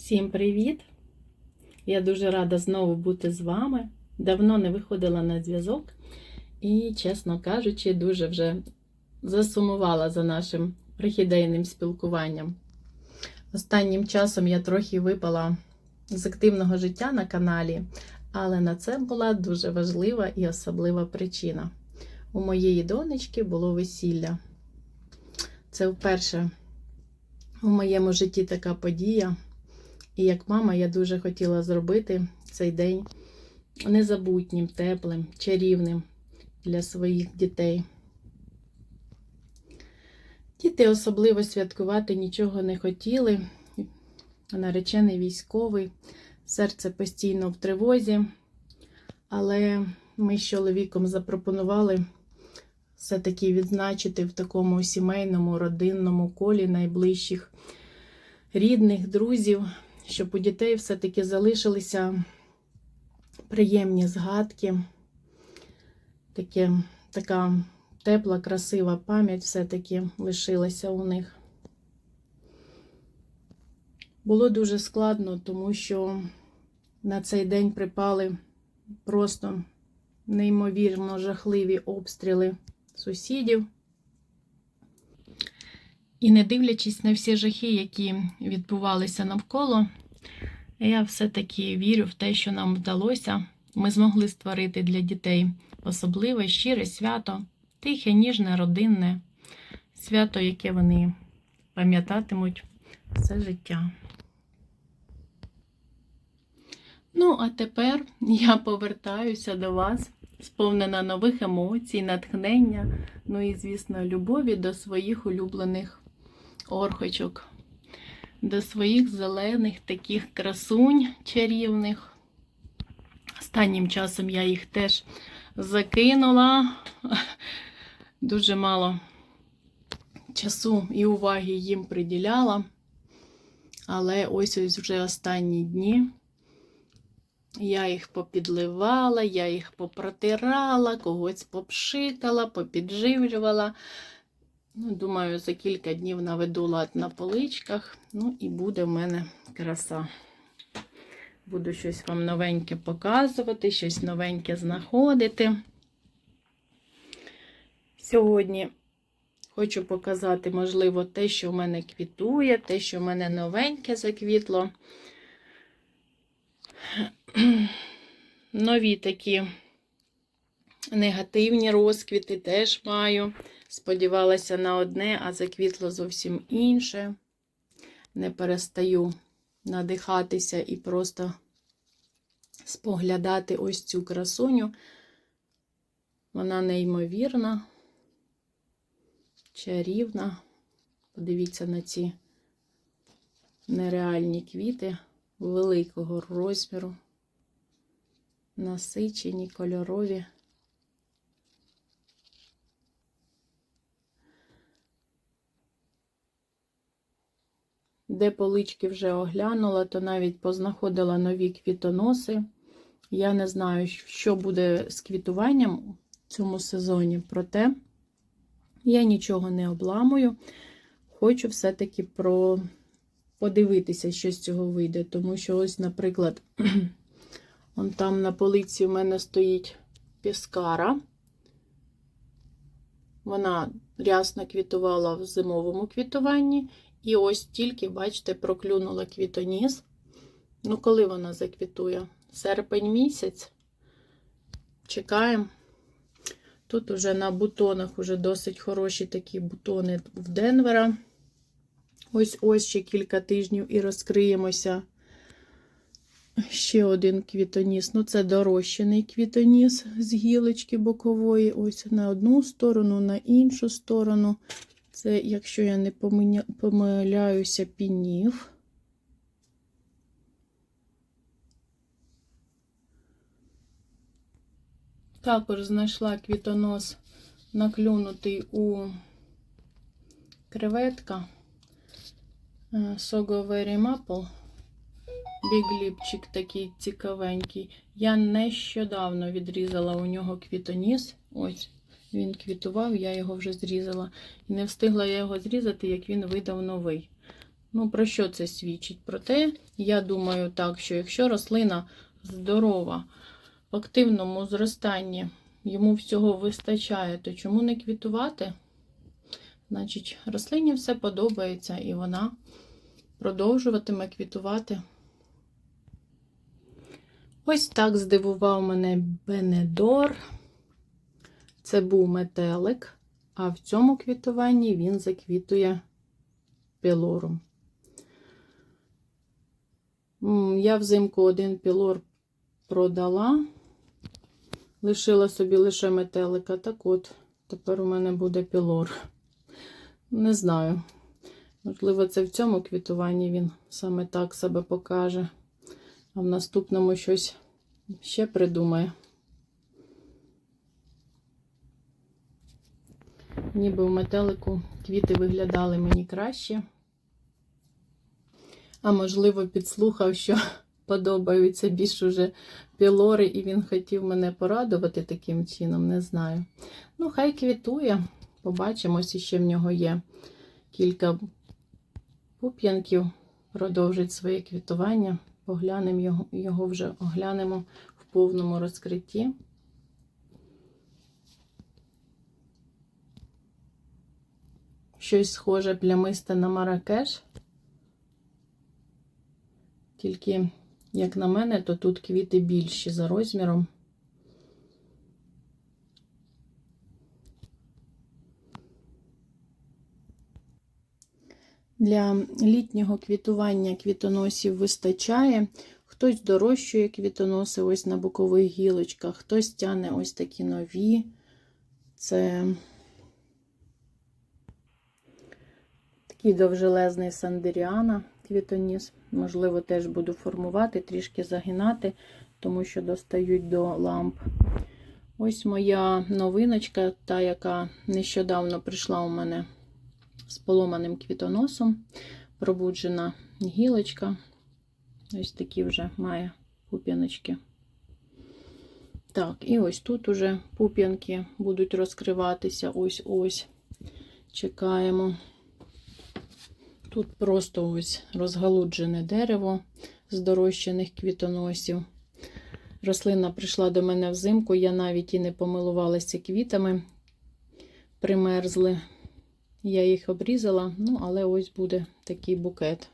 Всім привіт! Я дуже рада знову бути з вами. Давно не виходила на зв'язок і, чесно кажучи, дуже вже засумувала за нашим прихідейним спілкуванням. Останнім часом я трохи випала з активного життя на каналі, але на це була дуже важлива і особлива причина. У моєї донечки було весілля. Це вперше у моєму житті така подія. І як мама, я дуже хотіла зробити цей день незабутнім, теплим, чарівним для своїх дітей. Діти особливо святкувати нічого не хотіли. Наречений військовий, серце постійно в тривозі. Але ми з чоловіком запропонували все-таки відзначити в такому сімейному, родинному колі найближчих рідних, друзів, щоб у дітей все-таки залишилися приємні згадки, таке, така тепла, красива пам'ять все-таки лишилася у них. Було дуже складно, тому що на цей день припали просто неймовірно жахливі обстріли сусідів. І не дивлячись на всі жахи, які відбувалися навколо, я все-таки вірю в те, що нам вдалося. Ми змогли створити для дітей особливе, щире свято, тихе, ніжне, родинне, свято, яке вони пам'ятатимуть все життя. Ну, а тепер я повертаюся до вас, сповнена нових емоцій, натхнення, ну і, звісно, любові до своїх улюблених орхочок, до своїх зелених таких красунь чарівних. Останнім часом я їх теж закинула. Дуже мало часу і уваги їм приділяла. Але ось ось вже останні дні. Я їх попідливала, я їх попротирала, когось попшикала, попідживлювала. Ну, Думаю, за кілька днів наведу лад на поличках. Ну і буде в мене краса. Буду щось вам новеньке показувати, щось новеньке знаходити. Сьогодні хочу показати, можливо, те, що в мене квітує, те, що в мене новеньке заквітло. Нові такі негативні розквіти теж маю. Сподівалася на одне, а заквітло зовсім інше. Не перестаю надихатися і просто споглядати ось цю красуню. Вона неймовірна, чарівна. Подивіться на ці нереальні квіти великого розміру, насичені, кольорові. Де полички вже оглянула, то навіть познаходила нові квітоноси. Я не знаю, що буде з квітуванням в цьому сезоні, проте я нічого не обламую. Хочу все-таки про... подивитися, що з цього вийде. Тому що, ось, наприклад, он там на полиці в мене стоїть піскара. Вона рясно квітувала в зимовому квітуванні. І ось тільки, бачите, проклюнула квітоніс. Ну, коли вона заквітує? Серпень місяць. Чекаємо. Тут уже на бутонах уже досить хороші такі бутони в Денвера. Ось ось ще кілька тижнів і розкриємося. Ще один квітоніс. Ну, це дорощений квітоніс з гілочки бокової. Ось на одну сторону, на іншу сторону. Це, якщо я не помиляюся, пінів. Також знайшла квітонос наклюнутий у креветка Соговері Maple. Бігліпчик такий цікавенький. Я нещодавно відрізала у нього квітоніс. Ось. Він квітував, я його вже зрізала. І не встигла я його зрізати, як він видав новий. Ну, про що це свідчить? Про те, я думаю так, що якщо рослина здорова, в активному зростанні, йому всього вистачає, то чому не квітувати? Значить, рослині все подобається і вона продовжуватиме квітувати. Ось так здивував мене Бенедор. Це був метелик, а в цьому квітуванні він заквітує пілором. Я взимку один пілор продала, лишила собі лише метелика. Так от, тепер у мене буде пілор. Не знаю. Можливо, це в цьому квітуванні він саме так себе покаже, а в наступному щось ще придумає. Ніби в метелику квіти виглядали мені краще. А можливо, підслухав, що подобаються більш уже пілори, і він хотів мене порадувати таким чином, не знаю. Ну, хай квітує. Побачимось, ще в нього є кілька пуп'янків, продовжить своє квітування. Поглянемо його, його вже оглянемо в повному розкритті. Щось схоже плямисте на маракеш. Тільки, як на мене, то тут квіти більші за розміром. Для літнього квітування квітоносів вистачає. Хтось дорощує квітоноси ось на бокових гілочках, хтось тягне ось такі нові. Це такий довжелезний сандеріана квітоніс. Можливо, теж буду формувати, трішки загинати, тому що достають до ламп. Ось моя новиночка, та, яка нещодавно прийшла у мене з поломаним квітоносом. Пробуджена гілочка. Ось такі вже має пуп'яночки. Так, і ось тут уже пуп'янки будуть розкриватися. Ось-ось. Чекаємо. Тут просто ось розгалуджене дерево з дорощених квітоносів. Рослина прийшла до мене взимку, я навіть і не помилувалася квітами, примерзли. Я їх обрізала, ну, але ось буде такий букет.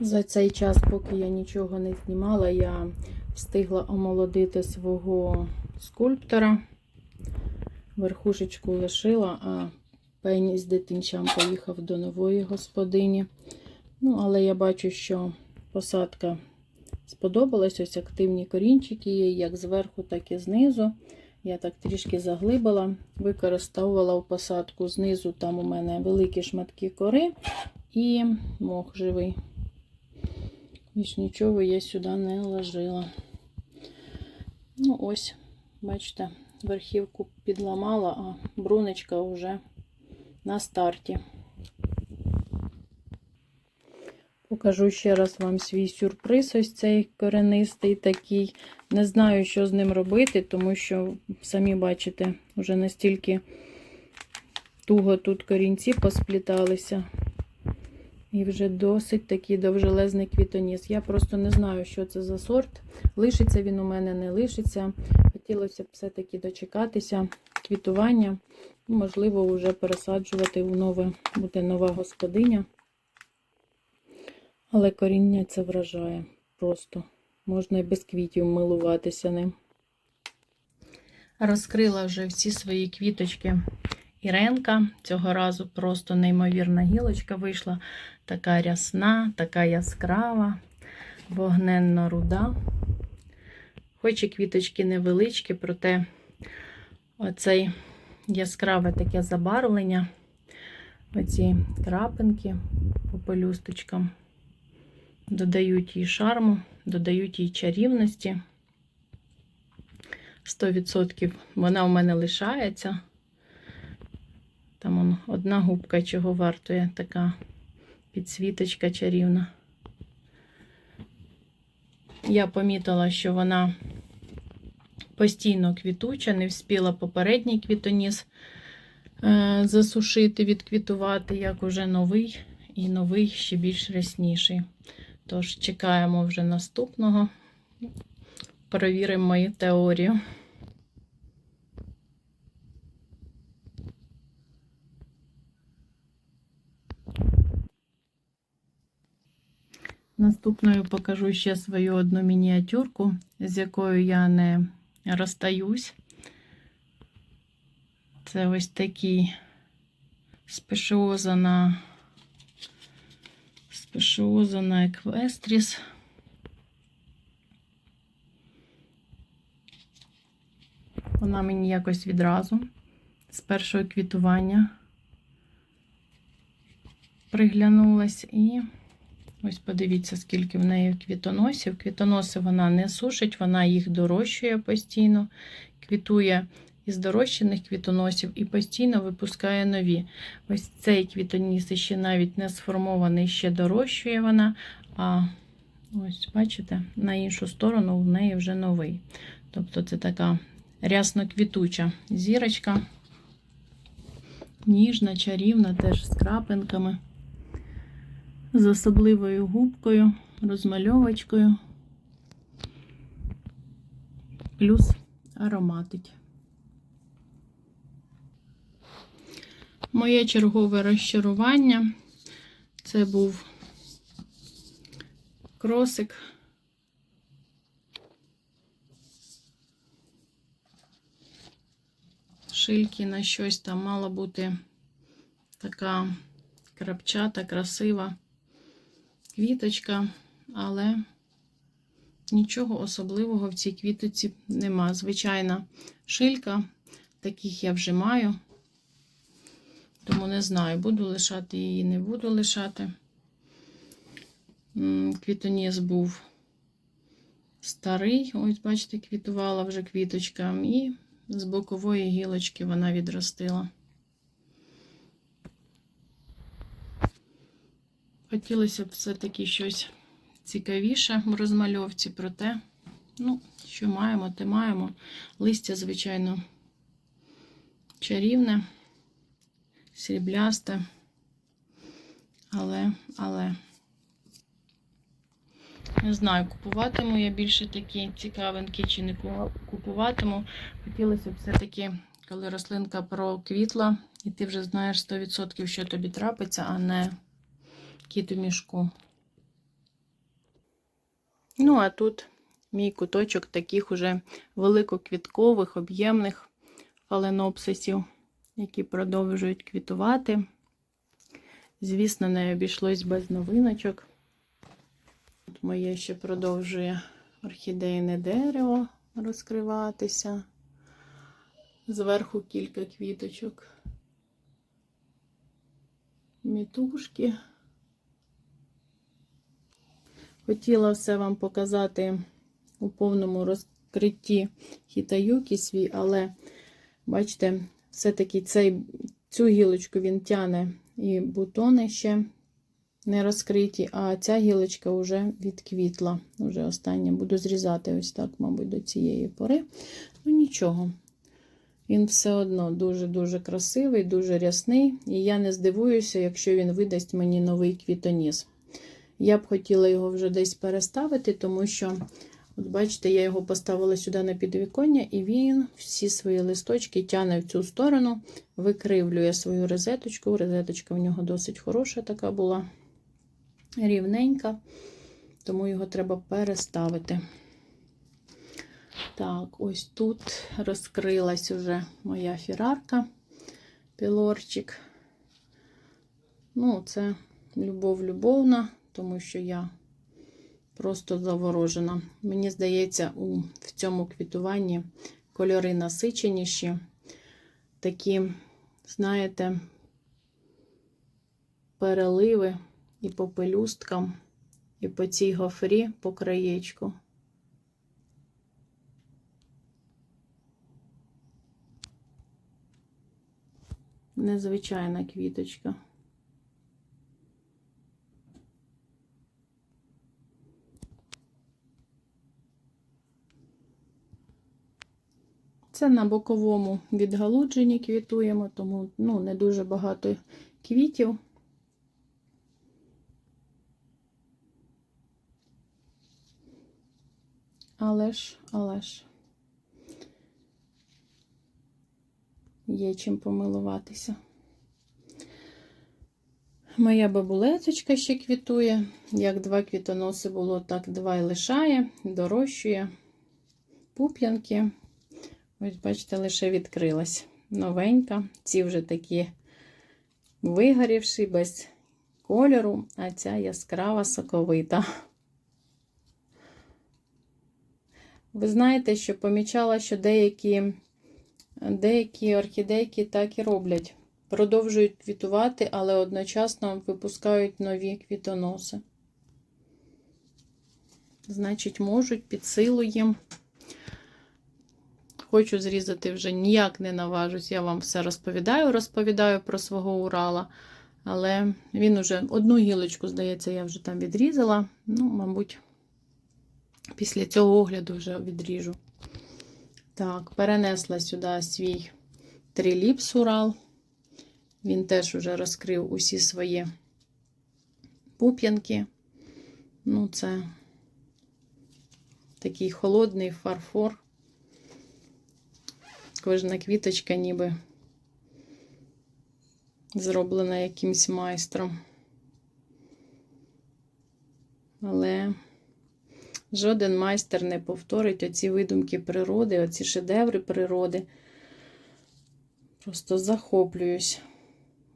За цей час, поки я нічого не знімала, я встигла омолодити свого скульптора. Верхушечку лишила, а пень з дитинчам поїхав до нової господині. Ну, але я бачу, що посадка сподобалась. Ось активні корінчики є, як зверху, так і знизу. Я так трішки заглибила, використовувала в посадку знизу, там у мене великі шматки кори і мох живий. Більш нічого я сюди не ложила. Ну, ось, бачите, верхівку підламала, а брунечка вже на старті. Покажу ще раз вам свій сюрприз, ось цей коренистий такий. Не знаю, що з ним робити, тому що, самі бачите, вже настільки туго тут корінці поспліталися. І вже досить такий довжелезний квітоніс. Я просто не знаю, що це за сорт. Лишиться він у мене, не лишиться. Хотілося б все-таки дочекатися квітування. Можливо, вже пересаджувати в нове, буде нова господиня. Але коріння це вражає. Просто можна і без квітів милуватися ним. Розкрила вже всі свої квіточки Іренка. Цього разу просто неймовірна гілочка вийшла. Така рясна, така яскрава, вогненно руда. Хоч і квіточки невеличкі, проте оцей яскраве таке забарвлення, оці крапинки по пелюсточкам додають їй шарму, додають їй чарівності. 100% вона у мене лишається. Там он, одна губка чого вартує, така підсвіточка чарівна. Я помітила, що вона постійно квітуча, не вспіла попередній квітоніс е, засушити, відквітувати, як уже новий, і новий ще більш рясніший. Тож чекаємо вже наступного. Перевіримо мою теорію. Наступною покажу ще свою одну мініатюрку, з якою я не розстаюсь. Це ось такий спешіоза на спешіоза еквестріс. Вона мені якось відразу з першого квітування приглянулась і ось подивіться, скільки в неї квітоносів. Квітоноси вона не сушить, вона їх дорощує постійно, квітує із дорощених квітоносів і постійно випускає нові. Ось цей квітоніс ще навіть не сформований, ще дорощує вона. А ось, бачите, на іншу сторону в неї вже новий. Тобто це така рясно квітуча зірочка, ніжна, чарівна, теж з крапинками, з особливою губкою, розмальовочкою, плюс ароматить. Моє чергове розчарування це був кросик. Шильки на щось там мала бути така крапчата, красива квіточка, але нічого особливого в цій квіточці нема. Звичайна шилька, таких я вже маю. Тому не знаю, буду лишати її, не буду лишати. Квітоніс був старий, ось, бачите, квітувала вже квіточка, і з бокової гілочки вона відростила. Хотілося б все-таки щось цікавіше в розмальовці, проте, ну, що маємо, те маємо. Листя, звичайно, чарівне сріблясте, але, але, не знаю, купуватиму я більше такі цікавинки чи не купуватиму. Хотілося б все-таки, коли рослинка проквітла, і ти вже знаєш 100%, що тобі трапиться, а не кіт у мішку. Ну, а тут мій куточок таких уже великоквіткових, об'ємних фаленопсисів які продовжують квітувати. Звісно, не обійшлось без новиночок. Тут моє ще продовжує орхідейне дерево розкриватися. Зверху кілька квіточок. Мітушки. Хотіла все вам показати у повному розкритті хітаюки свій, але, бачите, все-таки цю гілочку він тяне і бутони ще не розкриті, а ця гілочка вже відквітла. Вже остання буду зрізати ось так, мабуть, до цієї пори. Ну, нічого. Він все одно дуже-дуже красивий, дуже рясний, і я не здивуюся, якщо він видасть мені новий квітоніс. Я б хотіла його вже десь переставити, тому що От бачите, я його поставила сюди на підвіконня, і він всі свої листочки тягне в цю сторону, викривлює свою розеточку. Розеточка в нього досить хороша така була, рівненька, тому його треба переставити. Так, ось тут розкрилась уже моя фірарка, пілорчик. Ну, це любов любовна, тому що я просто заворожена. Мені здається, у, в цьому квітуванні кольори насиченіші, такі, знаєте, переливи і по пелюсткам, і по цій гофрі по краєчку. Незвичайна квіточка. Це на боковому відгалудженні квітуємо, тому ну, не дуже багато квітів. Але ж, але ж. Є чим помилуватися. Моя бабулеточка ще квітує. Як два квітоноси було, так два й лишає, дорощує пуп'янки. Ось, бачите, лише відкрилась. Новенька. Ці вже такі вигорівші, без кольору, а ця яскрава соковита. Ви знаєте, що помічала, що деякі, деякі орхідейки так і роблять. Продовжують квітувати, але одночасно випускають нові квітоноси. Значить, можуть під силу їм. Хочу зрізати вже ніяк не наважусь. Я вам все розповідаю, розповідаю про свого Урала. Але він уже одну гілочку, здається, я вже там відрізала. Ну, мабуть, після цього огляду вже відріжу. Так, перенесла сюди свій триліпс Урал. Він теж вже розкрив усі свої пуп'янки. Ну, це такий холодний фарфор. Кожна квіточка ніби зроблена якимсь майстром. Але жоден майстер не повторить оці видумки природи, оці шедеври природи. Просто захоплююсь.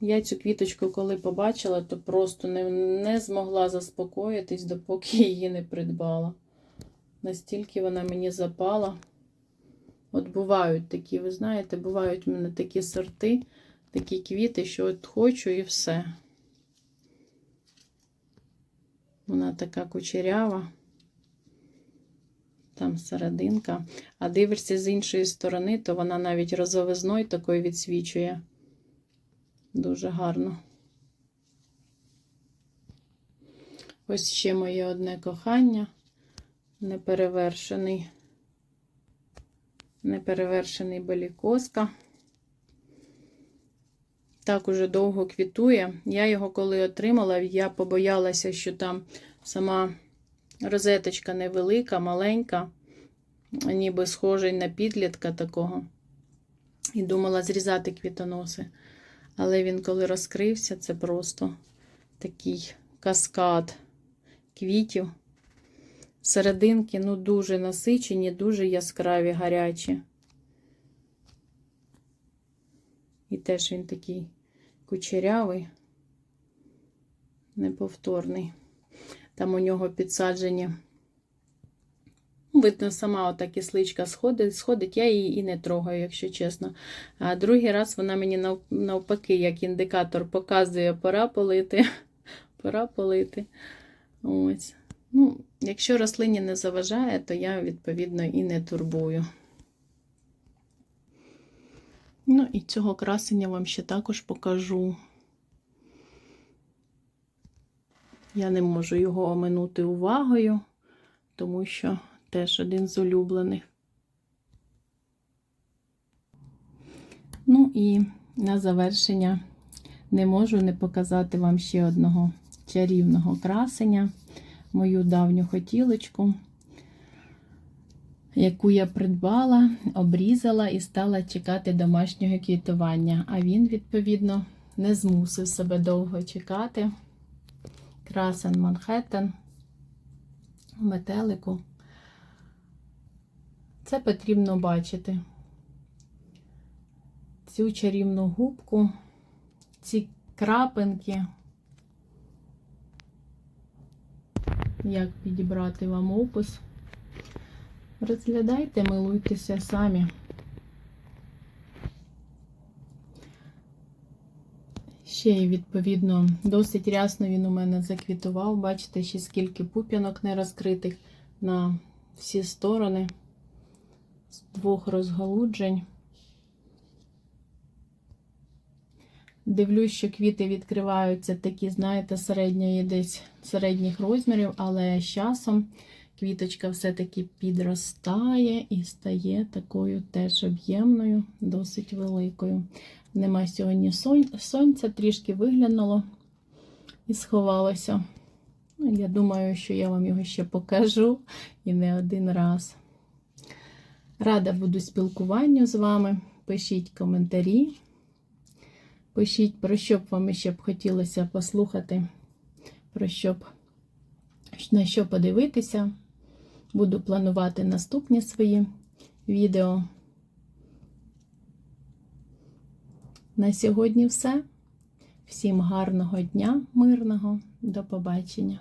Я цю квіточку, коли побачила, то просто не, не змогла заспокоїтись, допоки її не придбала. Настільки вона мені запала. От бувають такі, ви знаєте, бувають в мене такі сорти, такі квіти, що от хочу і все. Вона така кучерява. Там серединка. А дивишся з іншої сторони, то вона навіть розовизною такою відсвічує. Дуже гарно. Ось ще моє одне кохання. Неперевершений. Неперевершений белікоска. Так уже довго квітує. Я його коли отримала, я побоялася, що там сама розеточка невелика, маленька, ніби схожий на підлітка такого. І думала зрізати квітоноси. Але він, коли розкрився, це просто такий каскад квітів. Серединки, ну, дуже насичені, дуже яскраві, гарячі. І теж він такий кучерявий, неповторний. Там у нього підсаджені. Видно, сама ота кисличка сходить, сходить, я її і не трогаю, якщо чесно. А другий раз вона мені навпаки, як індикатор, показує, пора полити. Пора полити. Ось. Ну, Якщо рослині не заважає, то я, відповідно, і не турбую. Ну, і цього красення вам ще також покажу. Я не можу його оминути увагою, тому що теж один з улюблених. Ну і на завершення не можу не показати вам ще одного чарівного красення, мою давню хотілочку, яку я придбала, обрізала і стала чекати домашнього квітування. А він, відповідно, не змусив себе довго чекати. Красен Манхеттен у метелику. Це потрібно бачити. Цю чарівну губку, ці крапинки. Як підібрати вам опис. Розглядайте, милуйтеся самі. Ще й, відповідно, досить рясно він у мене заквітував. Бачите, ще скільки пуп'янок не розкритих на всі сторони з двох розгалуджень. Дивлюсь, що квіти відкриваються такі, знаєте, середньої десь середніх розмірів, але з часом квіточка все-таки підростає і стає такою теж об'ємною, досить великою. Нема сьогодні сон- сонця, трішки виглянуло і сховалося. Ну, Я думаю, що я вам його ще покажу і не один раз. Рада буду спілкуванню з вами. Пишіть коментарі. Пишіть, про що б вам ще б хотілося послухати, про що б, на що подивитися. Буду планувати наступні свої відео. На сьогодні все. Всім гарного дня, мирного. До побачення.